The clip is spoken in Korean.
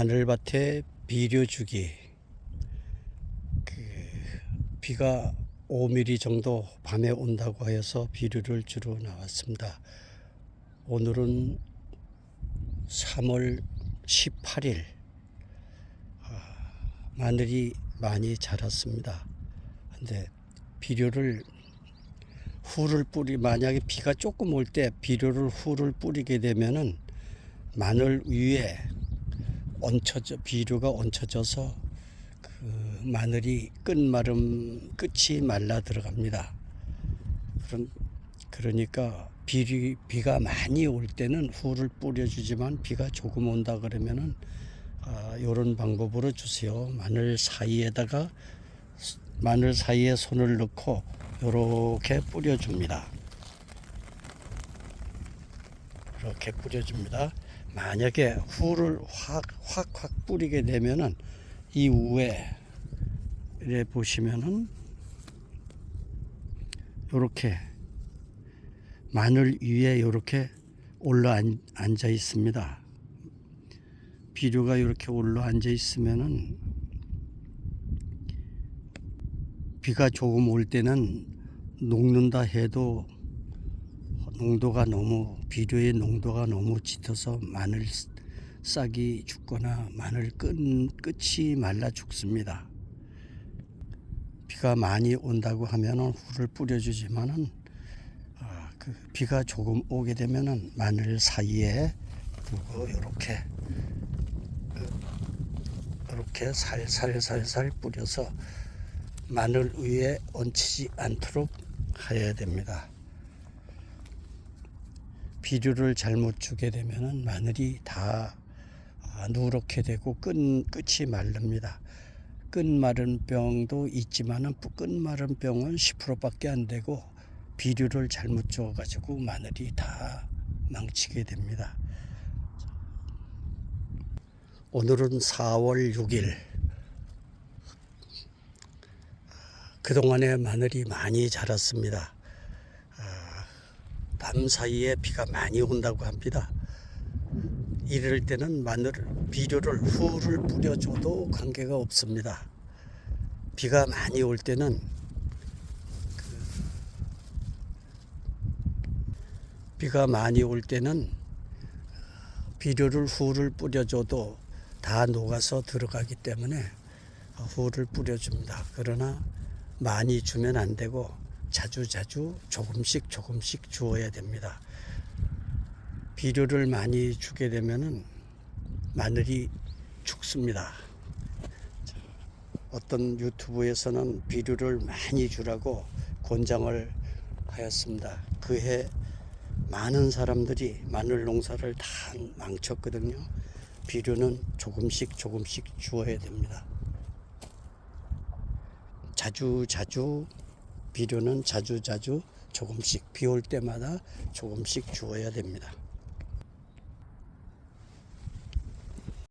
마늘밭에 비료 주기. 그 비가 5mm 정도 밤에 온다고 하여서 비료를 주러 나왔습니다. 오늘은 3월 18일. 아, 마늘이 많이 자랐습니다. 근데 비료를 후를 뿌리 만약에 비가 조금 올 때 비료를 후를 뿌리게 되면은 마늘 위에 얹혀져 비료가 얹혀져서 그 마늘이 끝마름 끝이 말라 들어갑니다. 그런 그러니까 비 비가 많이 올 때는 후를 뿌려주지만 비가 조금 온다 그러면은 아, 이런 방법으로 주세요. 마늘 사이에다가 마늘 사이에 손을 넣고 이렇게 뿌려줍니다. 이렇게 뿌려줍니다. 만약에 후를 확 확 확 뿌리게 되면은 이 위에 보시면은 이렇게 마늘 위에 이렇게 올라 앉아 있습니다. 비료가 이렇게 올라 앉아 있으면은 비가 조금 올 때는 녹는다 해도 농도가 너무 비료의 농도가 너무 짙어서 마늘 싹이 죽거나 마늘 끝, 끝이 말라 죽습니다. 비가 많이 온다고 하면은 후를 뿌려주지만은 아, 그 비가 조금 오게 되면은 마늘 사이에 두고 이렇게 이렇게 살살살살 뿌려서 마늘 위에 얹히지 않도록 해야 됩니다. 비료를 잘못 주게 되면은 마늘이 다 아, 누렇게 되고 끝, 끝이 마릅니다. 끝 마른 병도 있지만은 끝 마른 병은 10%밖에 안 되고 비료를 잘못 줘가지고 마늘이 다 망치게 됩니다. 오늘은 4월 6일. 그동안에 마늘이 많이 자랐습니다. 아, 밤 사이에 비가 많이 온다고 합니다. 이럴 때는 마늘 비료를 후를 뿌려줘도 관계가 없습니다. 비가 많이 올 때는 그 비가 많이 올 때는 비료를 후를 뿌려줘도 다 녹아서 들어가기 때문에 후를 뿌려줍니다. 그러나 많이 주면 안 되고 자주 자주 조금씩 조금씩 주어야 됩니다. 비료를 많이 주게 되면은 마늘이 죽습니다. 어떤 유튜브에서는 비료를 많이 주라고 권장을 하였습니다. 그해 많은 사람들이 마늘 농사를 다 망쳤거든요. 비료는 조금씩 조금씩 주어야 됩니다. 자주 자주 비료는 자주 자주 조금씩 비 올 때마다 조금씩 주어야 됩니다.